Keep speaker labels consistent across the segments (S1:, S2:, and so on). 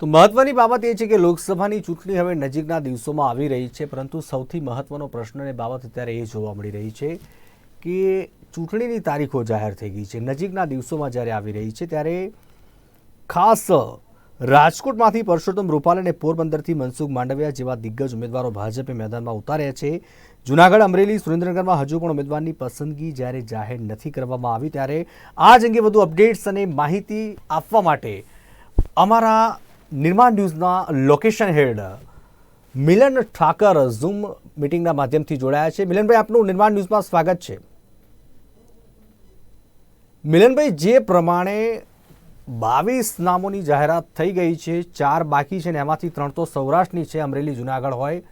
S1: તો મહત્વની બાબત એ છે કે લોકસભાની ચૂંટણી હવે નજીકના દિવસોમાં આવી રહી છે, પરંતુ સૌથી મહત્વનો પ્રશ્ન અને બાબત અત્યારે એ જોવા મળી રહી છે કે ચૂંટણીની તારીખો જાહેર થઈ ગઈ છે. નજીકના દિવસોમાં જ્યારે આવી રહી છે, ત્યારે ખાસ રાજકોટમાંથી પરસોત્તમ રૂપાલ અને પોરબંદરથી મનસુખ માંડવિયા જેવા દિગ્ગજ ઉમેદવારો ભાજપે મેદાનમાં ઉતાર્યા છે. જૂનાગઢ, અમરેલી, સુરેન્દ્રનગરમાં હજુ પણ ઉમેદવારની પસંદગી જ્યારે જાહેર નથી કરવામાં આવી, ત્યારે આ જ અંગે વધુ અપડેટ્સ અને માહિતી આપવા માટે અમારા નિર્માણ ન્યૂઝના location head Milan Thakar zoom મિટિંગના માધ્યમથી જોડાયા છે. મિલનભાઈ, આપનું નિર્માણ ન્યૂઝમાં સ્વાગત છે. મિલનભાઈ, જે પ્રમાણે બાવીસ નામોની જાહેરાત થઈ ગઈ છે, ચાર બાકી છે ને એમાંથી ત્રણ તો સૌરાષ્ટ્રની છે, અમરેલી, જુનાગઢ હોય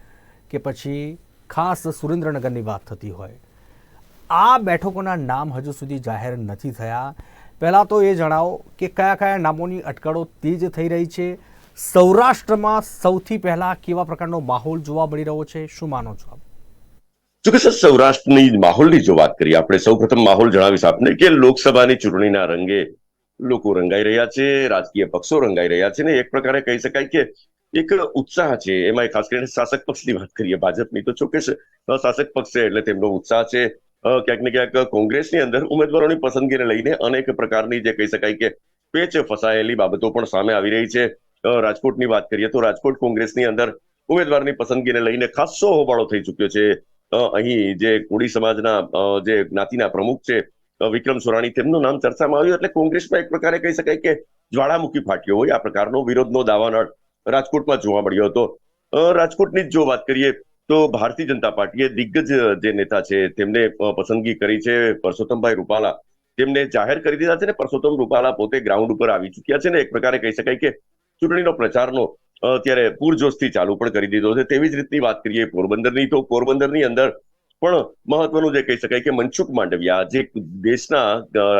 S1: કે પછી ખાસ સુરેન્દ્રનગરની વાત થતી હોય. આ બેઠકોના નામ હજુ સુધી જાહેર નથી થયા. પહેલાં તો એ જણાવો કે કયા કયા નામોની અટકળો તેજ થઈ રહી છે? સૌરાષ્ટ્રમાં સૌથી પહેલાં કેવા પ્રકારનો માહોલ જોવા મળી રહ્યો છે? શું માનો છો આપ?
S2: સર, સૌરાષ્ટ્રની માહોલની જો વાત કરીએ, આપણે સૌપ્રથમ માહોલ જણાવીશ આપને કે લોકસભાની ચૂંટણીના રંગે લોકો રંગાઈ રહ્યા છે, રાજકીય પક્ષો રંગાઈ રહ્યા છે ને એક પ્રકારે કહી શકાય કે એક ઉત્સાહ છે. એમાં ખાસ કરીને શાસક પક્ષની વાત કરીએ, ભાજપની તો ચોક્કસ શાસક પક્ષ છે એટલે તેમનો ઉત્સાહ છે. ક્યાંક ને ક્યાંક કોંગ્રેસની અંદર ઉમેદવારોની પસંદગીને લઈને અનેક પ્રકારની જે કહી શકાય કે પેચ ફસાયેલી બાબતો પણ સામે આવી રહી છે. રાજકોટની વાત કરીએ તો રાજકોટ કોંગ્રેસની અંદર ઉમેદવારની પસંદગીને લઈને ખાસ્સો હોબાળો થઈ ચુક્યો છે. અહીં જે કોળી સમાજના જે જ્ઞાતિના પ્રમુખ છે વિક્રમ સોરાણી, તેમનું નામ ચર્ચામાં આવ્યું એટલે કોંગ્રેસમાં એક પ્રકારે કહી શકાય કે જ્વાળામુખી ફાટ્યો હોય. આ પ્રકારનો વિરોધનો દાવાનળ રાજકોટમાં જોવા મળ્યો હતો. રાજકોટની જ જો વાત કરીએ તો ભારતીય જનતા પાર્ટીએ દિગ્ગજ જે નેતા છે, તેમને પસંદગી કરી છે પરસોત્તમભાઈ રૂપાલા. તેમને જાહેર કરી દીધા છે ને પરસોત્તમ રૂપાલા પોતે ગ્રાઉન્ડ ઉપર આવી ચુક્યા છે ને એક પ્રકારે કહી શકાય કે ચૂંટણીનો પ્રચારનો અત્યારે પૂરજોશથી ચાલુ પણ કરી દીધો છે. તેવી જ રીતની વાત કરીએ પોરબંદરની, તો પોરબંદરની અંદર પણ મહત્વનું જે કહી શકાય કે મનસુખ માંડવિયા, જે દેશના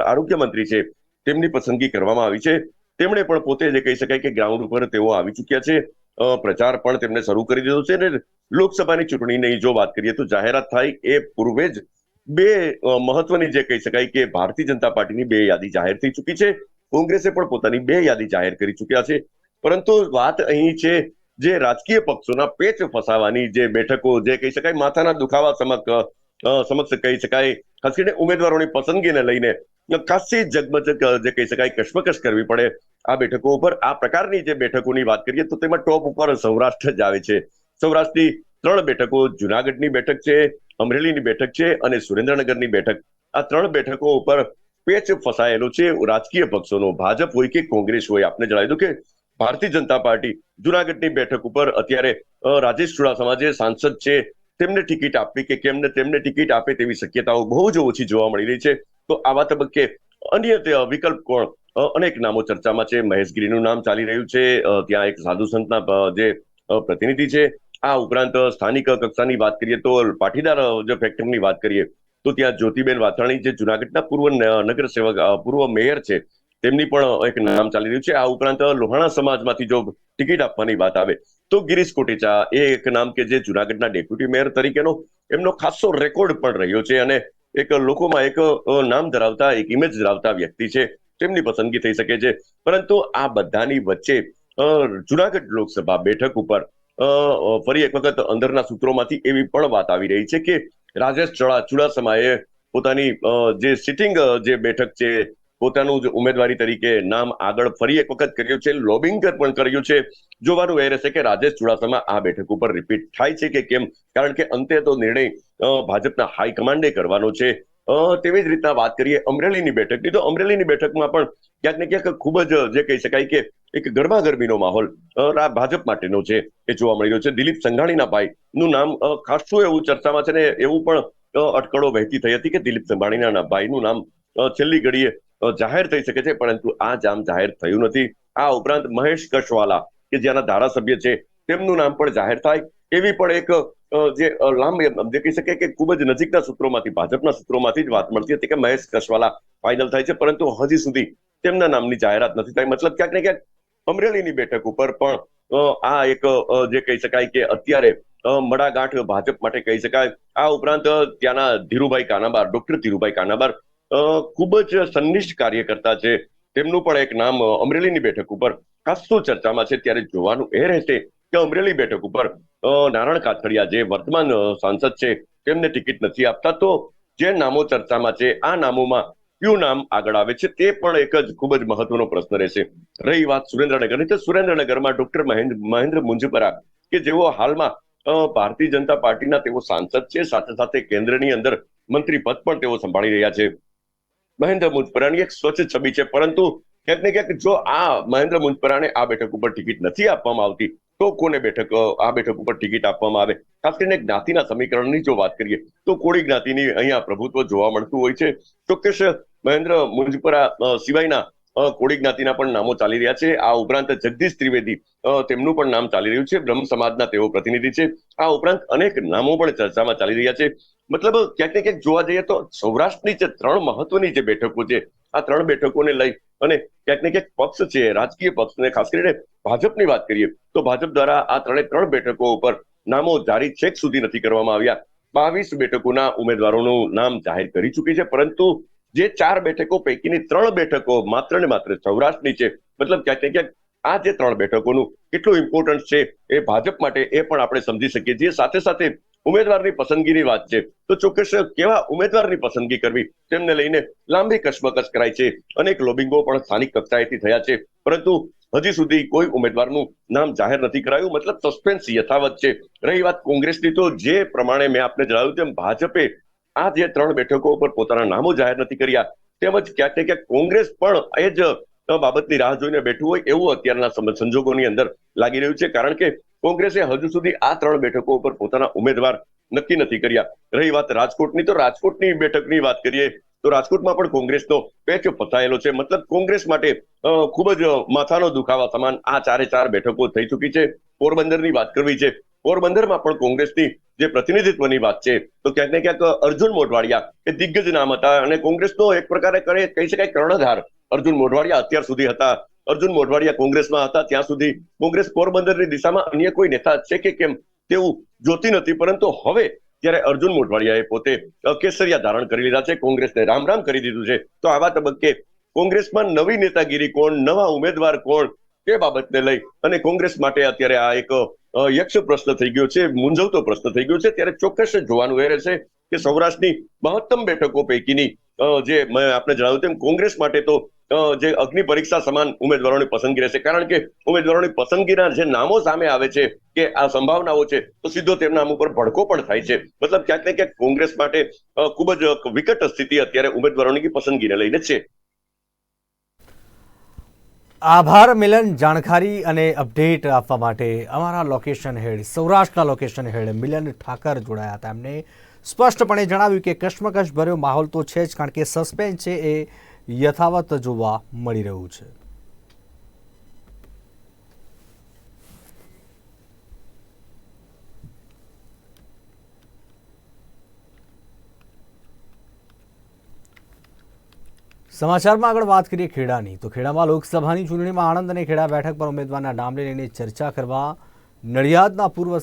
S2: આરોગ્ય મંત્રી છે, તેમની પસંદગી કરવામાં આવી છે. તેમણે પણ પોતે જે કહી શકાય કે ગ્રાઉન્ડ ઉપર તેઓ આવી ચુક્યા છે. પ્રચાર પણ તેમણે શરૂ કરી દીધો છે અને લોકસભાની ચૂંટણીની જો વાત કરીએ તો જાહેરાત થાય એ પૂર્વે જ બે મહત્વની જે કહી શકાય કે ભારતીય જનતા પાર્ટીની બે યાદી જાહેર થઈ ચૂકી છે. કોંગ્રેસે પણ પોતાની બે યાદી જાહેર કરી ચૂક્યા છે. પરંતુ વાત અહીં છે જે રાજકીય પક્ષોના પેચ ફસાવાની જે બેઠકો જે કહી શકાય માથાના દુખાવા સમક સમક્ષ કહી શકાય, ખાસ કરીને ઉમેદવારોની પસંદગીને લઈને ખાસી જગમજગ જે કહી શકાય કશ્મકશ કરવી પડે આ બેઠકો ઉપર. આ પ્રકારની જે બેઠકોની વાત કરીએ તો તેમાં ટોપ ઉપર સૌરાષ્ટ્ર જ આવે છે. સૌરાષ્ટ્રની ત્રણ બેઠકો, જુનાગઢની બેઠક છે, અમરેલીની બેઠક છે અને સુરેન્દ્રનગરની બેઠક. આ ત્રણ બેઠકો ઉપર પેચ ફસાયેલો છે રાજકીય પક્ષોનો. ભાજપ હોય કે કોંગ્રેસ હોય, આપને જણાવી દઉં કે ભારતીય જનતા પાર્ટી જુનાગઢની બેઠક ઉપર અત્યારે રાજેશ ચુડાસમા જે સાંસદ છે, તેમને ટિકિટ આપવી કે કેમને તેમને ટિકિટ આપે તેવી શક્યતાઓ બહુ જ ઓછી જોવા મળી રહી છે. તો આવા તબક્કે અન્ય વિકલ્પ કોણ? અનેક નામો ચર્ચામાં છે. મહેશગીરીનું નામ ચાલી રહ્યું છે. ત્યાં એક સાધુ સંતના જે પ્રતિનિધિ છે. આ ઉપરાંત સ્થાનિક કક્ષાની વાત કરીએ તો પાટીદાર, જો ફેક્ટરીની વાત કરીએ, તો ત્યાં જ્યોતિબેન વાથાણી જે જુનાગઢના પૂર્વ નગર નગરસેવક પૂર્વ મેયર છે, તેમની પણ એક નામ ચાલી રહ્યું છે. આ ઉપરાંત લોહાણા સમાજમાંથી જો ટિકિટ આપવાની વાત આવે, તો ગિરીશ કોટેચા એ એક નામ કે જે જુનાગઢના ડેપ્યુટી મેયર તરીકેનો એમનો ખાસો રેકોર્ડ પણ રહ્યો છે અને એક લોકોમાં એક નામ ધરાવતા, એક ઇમેજ ધરાવતા વ્યક્તિ છે. તેમની પસંદગી થઈ શકે છે. પરંતુ આ બધાની વચ્ચે જુનાગઢ લોકસભા બેઠક ઉપર ફરી એક વખત અંદરના સૂત્રોમાંથી એવી પણ વાત આવી રહી છે કે રાજેશ ચડા, ચુડાસમાએ પોતાની જે સિટિંગ જે બેઠક છે, પોતાનું જ ઉમેદવારી તરીકે નામ આગળ ફરી એક વખત કર્યું છે લોબિંગ પણ કર્યું છે. જોવાનું એ રહેશે કે રાજેશ ચુડાસમા આ બેઠક ઉપર રિપીટ થાય છે કે કેમ? કારણ કે અંતે તો નિર્ણય ભાજપના હાઈકમાન્ડે કરવાનો છે. તેવી જ રીતના વાત કરીએ અમરેલીની બેઠકની. તો અમરેલીની બેઠકમાં પણ ક્યાંક ને ક્યાંક ખૂબ જ, જે કહી શકાય કે એક ગરમાગરમીનો માહોલ અ, ભાજપ માટેનો છે એ જોવા મળી રહ્યો છે. દિલીપ સંઘાણીના ભાઈ નું નામ ખાસું એવું ચર્ચામાં છે ને એવું પણ અટકળો વહેતી થઈ હતી કે દિલીપ સંઘાણીના ભાઈનું નામ છેલ્લી ઘડીએ જાહેર થઈ શકે છે પરંતુ આ જામ જાહેર થયું નથી. આ ઉપરાંત મહેશ કશવાલા કે જેના ધારાસભ્ય છે તેમનું નામ પણ જાહેર થાય. એવી પણ એક જે લાંબ લાંબી જે કહી શકે કે ખૂબ જ નજીકના સૂત્રોમાંથી ભાજપના સૂત્રોમાંથી જ વાત મળતી હતી કે મહેશ કશવાલા ફાઇનલ થાય છે પરંતુ હજી સુધી તેમના નામની જાહેરાત નથી થઈ મતલબ ક્યાંક ને ક્યાંક અમરેલીની બેઠક ઉપર પણ આ એક જે કહી શકાય કે અત્યારે મડાગાંઠ ભાજપ માટે કહી શકાય. આ ઉપરાંત ત્યાંના ધીરુભાઈ કાનાબાર, ડોક્ટર ધીરુભાઈ કાનાબાર ખૂબ જ સંનિષ્ઠ કાર્યકર્તા છે. તેમનું પણ એક નામ અમરેલીની બેઠક ઉપર ખાસું ચર્ચામાં છે. ત્યારે જોવાનું એ રહેશે કે અમરેલી બેઠક ઉપર નારાયણ કાથડિયા જે વર્તમાન સાંસદ છે, તેમને ટિકિટ નથી આપતા. તો જે નામો ચર્ચામાં છે, આ નામોમાં કયું નામ આગળ આવે છે તે પણ એક જ ખૂબ જ મહત્વનો પ્રશ્ન રહેશે. રહી વાત સુરેન્દ્રનગરની. તો સુરેન્દ્રનગરમાં ડોક્ટર મહેન્દ્ર મહેન્દ્ર મુંજપરા કે જેઓ હાલમાં ભારતીય જનતા પાર્ટીના તેઓ સાંસદ છે, સાથે સાથે કેન્દ્રની અંદર મંત્રી પદ પણ તેઓ સંભાળી રહ્યા છે. મહેન્દ્ર મુંજપરાની એક સ્વચ્છ છબી છે, પરંતુ ક્યાંક ને ક્યાંક જો આ મહેન્દ્ર મુંજપરાને આ બેઠક ઉપર ટિકિટ નથી આપવામાં આવતી, તો કોને બેઠક આ બેઠક ઉપર ટિકિટ આપવામાં આવે? ખાસ કરીને જ્ઞાતિના સમીકરણની જો વાત કરીએ, તો કોળી જ્ઞાતિની અહીંયા પ્રભુત્વ જોવા મળતું હોય છે. ચોક્કસ મહેન્દ્ર મુંજપરા સિવાયના કોળી જ્ઞાતિના પણ નામો ચાલી રહ્યા છે. આ ઉપરાંત જગદીશ ત્રિવેદી તેમનું પણ નામ ચાલી રહ્યું છે. બ્રહ્મ સમાજના તેઓ પ્રતિનિધિ છે. આ ઉપરાંત અનેક નામો પણ ચર્ચામાં ચાલી રહ્યા છે. મતલબ ક્યાંક ને ક્યાંક જોવા જઈએ તો સૌરાષ્ટ્રની જે ત્રણ મહત્વની જે બેઠકો છે, આ ત્રણ બેઠકોને લઈ અને ક્યાંક ને ક્યાંક પક્ષ છે, રાજકીય પક્ષને ખાસ કરીને ભાજપની વાત કરીએ, તો ભાજપ દ્વારા આ ત્રણે ત્રણ બેઠકો ઉપર નામો જારી છેક સુધી નથી કરવામાં આવ્યા. બાવીસ બેઠકોના ઉમેદવારોનું નામ જાહેર કરી ચૂકી છે, પરંતુ જે ચાર બેઠકો પૈકીની ત્રણ બેઠકો માત્ર ને માત્ર સૌરાષ્ટ્રની છે. મતલબ ક્યાંક ક્યાંક આ જે ત્રણ બેઠકોનું કેટલું ઇમ્પોર્ટન્ટ છે એ ભાજપ માટે એ પણ આપણે સમજી શકીએ છીએ. સાથે સાથે ઉમેદવારની પસંદગીની વાત છે. તો ચોક્કસ કેવા ઉમેદવારની પસંદગી કરવી તેમને લઈને લાંબી કસમકસ કરાય છે. અનેક લોબિંગો પણ સ્થાનિક કક્ષાએથી થયા છે. પરંતુ હજી સુધી કોઈ ઉમેદવારનું નામ જાહેર નથી કરાયું. મતલબ સસ્પેન્સ યથાવત છે. રહી વાત કોંગ્રેસની તો જે પ્રમાણે મેં આપને જણાવ્યું તેમ ભાજપે આ જે ત્રણ બેઠકો ઉપર પોતાના નામો જાહેર નથી કર્યા, તેમજ ક્યાંક ને ક્યાંક કોંગ્રેસ પણ એ જ બાબતની રાહ જોઈને બેઠું હોય એવું અત્યારના સંજોગોની અંદર લાગી રહ્યું છે. કારણ કે કોંગ્રેસે હજુ સુધી આ ત્રણ બેઠકો ઉપર પોતાના ઉમેદવાર નક્કી નથી કર્યા. રહી વાત રાજકોટની, તો રાજકોટની બેઠકની વાત કરીએ, તો રાજકોટમાં પણ કોંગ્રેસનો પેચ પતાયેલો છે. મતલબ કોંગ્રેસ માટે ખૂબ જ માથાનો દુખાવા સમાન આ ચારે ચાર બેઠકો થઈ ચૂકી છે. પોરબંદરની વાત કરવી છે. પોરબંદરમાં પણ કોંગ્રેસની જે પ્રતિનિધિત્વની વાત છે, તો ક્યાંક ને ક્યાંક અર્જુન મોઢવાડિયા એ દિગ્ગજ નામ હતા અને કોંગ્રેસનો એક પ્રકારે કરે, કહી શકાય કર્ણધાર અર્જુન મોઢવાડિયા અત્યાર સુધી હતા. અર્જુન મોઢવાડિયા કોંગ્રેસમાં હતા, ત્યાં સુધી કોંગ્રેસ પોરબંદરની દિશામાં અન્ય કોઈ નેતા છે કે કેમ તેવું જોતી નથી, પરંતુ હવે ત્યારે અર્જુન મોઢવાડિયાએ પોતે કેસરિયા ધારણ કરી લીધા છે, કોંગ્રેસને રામ રામ કરી દીધું છે, તો આવા તબક્કે કોંગ્રેસમાં નવી નેતાગીરી કોણ, નવા ઉમેદવાર કોણ, તે બાબતને લઈ અને કોંગ્રેસ માટે અત્યારે આ એક યક્ષ પ્રશ્ન થઈ ગયો છે, મૂંઝવતો પ્રશ્ન થઈ ગયો છે. ત્યારે ચોક્કસ જોવાનું એ રહેશે કે સૌરાષ્ટ્રની મહત્તમ બેઠકો પૈકીની જે મેં આપને જણાવ્યું તેમ કોંગ્રેસ માટે તો જે અગ્નિ પરીક્ષા સમાન ઉમેદવારોની પસંદગી રહેશે. કારણ કે ઉમેદવારોની પસંદગીના જે નામો સામે આવે છે કે આ સંભાવનાઓ છે, તો સીધો તેમના નામ ઉપર ભડકો પણ થાય છે. મતલબ ક્યાંક ને ક્યાંક કોંગ્રેસ માટે ખૂબ જ વિકટ સ્થિતિ અત્યારે ઉમેદવારોની પસંદગીને લઈને છે.
S1: આભાર, મિલન જાણકારી અને અપડેટ આપવા માટે અમારા લોકેશન હેડ, સૌરાષ્ટ્રના લોકેશન હેડ મિલન ઠાકર જોડાયા હતા. એમને સ્પષ્ટપણે જણાવ્યું કે કશ્મકશ ભર્યો માહોલ તો છે જ, કારણ કે સસ્પેન્સ છે એ યથાવત જોવા મળી રહ્યું છે. સમાચારમાં આગળ વાત કરીએ ખેડાની. તો ખેડામાં લોકસભાની ચૂંટણીમાં આણંદ અને ખેડા બેઠક પર ઉમેદવારના નામને લઈને ચર્ચા કરવા નડિયાદના પૂર્વ